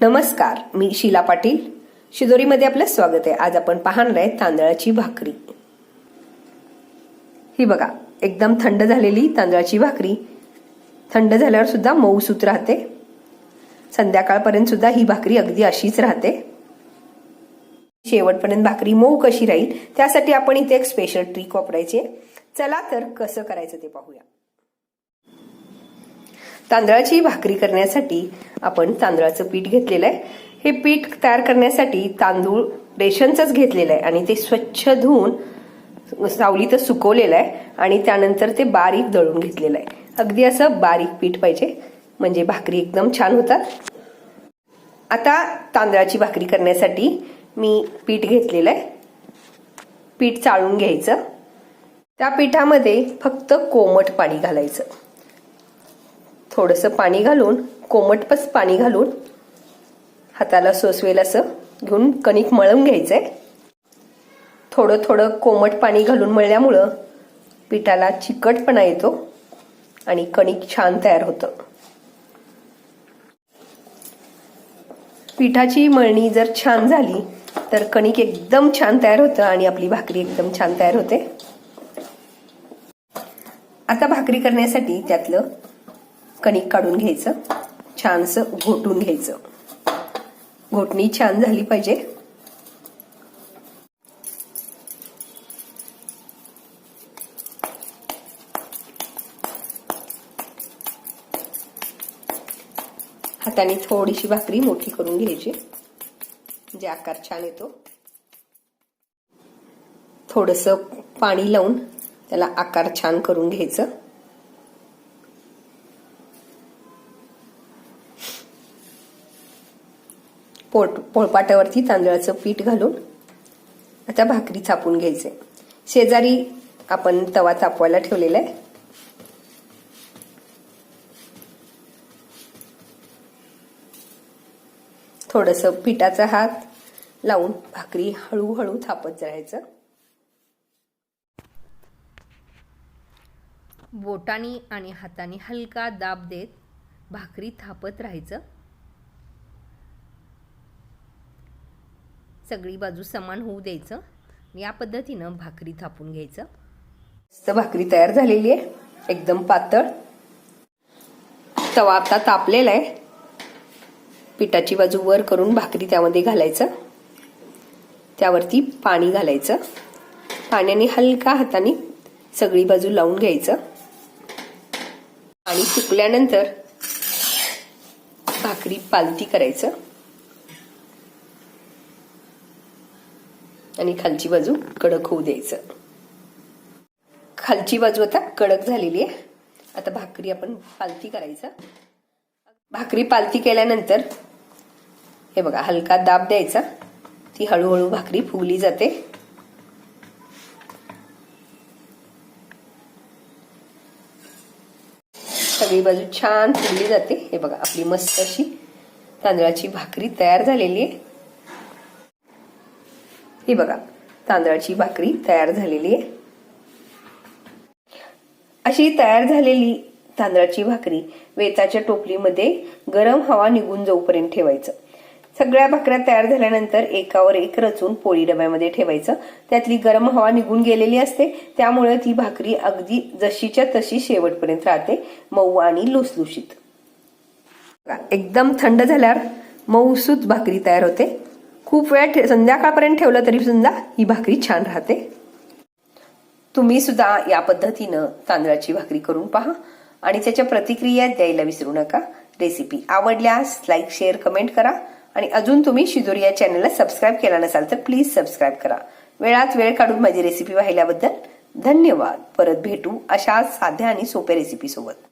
नमस्कार मी शीला पाटील. शिदोरीमध्ये आपलं स्वागत आहे. आज आपण पाहणार आहे तांदळाची भाकरी. ही बघा एकदम थंड झालेली तांदळाची भाकरी. थंड झाल्यावर सुद्धा मऊसूत राहते. संध्याकाळपर्यंत सुद्धा ही भाकरी अगदी अशीच राहते. शेवटपर्यंत भाकरी मऊ कशी राहील त्यासाठी आपण इथे एक स्पेशल ट्रिक वापरायची चला तर कसं करायचं ते पाहूया. तांदळाची भाकरी करण्यासाठी आपण तांदळाचं पीठ घेतलेलं आहे. हे पीठ तयार करण्यासाठी तांदूळ रेशनचंच घेतलेलं आहे आणि ते स्वच्छ धुवून सावलीत सुकवलेलं आहे आणि त्यानंतर ते बारीक दळून घेतलेलं आहे. अगदी असं बारीक पीठ पाहिजे म्हणजे भाकरी एकदम छान होतात. आता तांदळाची भाकरी करण्यासाठी मी पीठ घेतलेलं आहे. पीठ चाळून घ्यायचं. त्या पिठामध्ये फक्त कोमट पाणी घालायचं. थोडंसं पाणी घालून कोमटपच पाणी घालून हाताला सोसवेल असं घेऊन कणिक मळून घ्यायचंय. थोडं थोडं कोमट पाणी घालून मळल्यामुळं पिठाला चिकटपणा येतो आणि कणिक छान तयार होतं. पिठाची मळणी जर छान झाली तर कणिक एकदम छान तयार होतं आणि आपली भाकरी एकदम छान तयार होते. आता भाकरी करण्यासाठी त्यातलं कणिक काढून घ्यायचं. छानसं घोटून घ्यायचं. घोटणी छान झाली पाहिजे. हाताने थोडीशी भाकरी मोठी करून घ्यायची. म्हणजे आकार छान येतो. थोडस पाणी लावून त्याला आकार छान करून घ्यायचं. पोट पोळपाटावरती तांदळाचं पीठ घालून आता भाकरी थापून घ्यायचे. शेजारी आपण तवा तापवायला ठेवलेला आहे. थोडस पिठाचा हात लावून भाकरी हळूहळू थापत जायचं. बोटानी आणि हाताने हलका दाब देत भाकरी थापत राहायचं. सगळी बाजू समान होऊ द्यायचं. या पद्धतीनं भाकरी थापून घ्यायचं. मस्त भाकरी तयार झालेली आहे. एकदम पातळ. तवा आता तापलेला आहे. पिठाची बाजू वर करून भाकरी त्यामध्ये घालायचं. त्यावरती पाणी घालायचं. पाण्याने हलका हाताने सगळी बाजू लावून घ्यायचं. पाणी सुकल्यानंतर भाकरी पालती करायचं. आणि खालची बाजू कडक होऊ द्यायचं. खालची बाजू आता कडक झालेली आहे. आता भाकरी आपण पालती करायचं. भाकरी पालती केल्यानंतर हे बघा हलका दाब द्यायचा. ती हळूहळू भाकरी फुगली जाते. सगळी बाजू छान फुगली जाते. हे बघा आपली मस्त अशी तांदळाची भाकरी तयार झालेली आहे. ही बघा तांदळाची भाकरी तयार झालेली आहे. अशी तयार झालेली तांदळाची भाकरी वेताच्या टोपलीमध्ये गरम हवा निघून जाऊपर्यंत ठेवायचं. सगळ्या भाकऱ्या तयार झाल्यानंतर एकावर एक रचून पोळी डब्यामध्ये ठेवायचं. त्यातली गरम हवा निघून गेलेली असते त्यामुळे ती भाकरी अगदी जशीच्या तशी शेवटपर्यंत राहते मऊ आणि लुसलुशीत. एकदम थंड झाल्यावर मऊसूत भाकरी तयार होते. खूप वेळ संध्याकाळपर्यंत ठेवलं तरी सुद्धा ही भाकरी छान राहते. तुम्ही सुद्धा या पद्धतीनं तांदळाची भाकरी करून पहा आणि त्याच्या प्रतिक्रिया द्यायला विसरू नका. रेसिपी आवडल्यास लाईक शेअर कमेंट करा आणि अजून तुम्ही शिदोरी या चॅनलला सबस्क्राईब केला नसाल तर प्लीज सबस्क्राईब करा. वेळात वेळ काढून माझी रेसिपी पाहिल्याबद्दल धन्यवाद. परत भेटू अशा साध्या आणि सोप्या रेसिपी सोबत.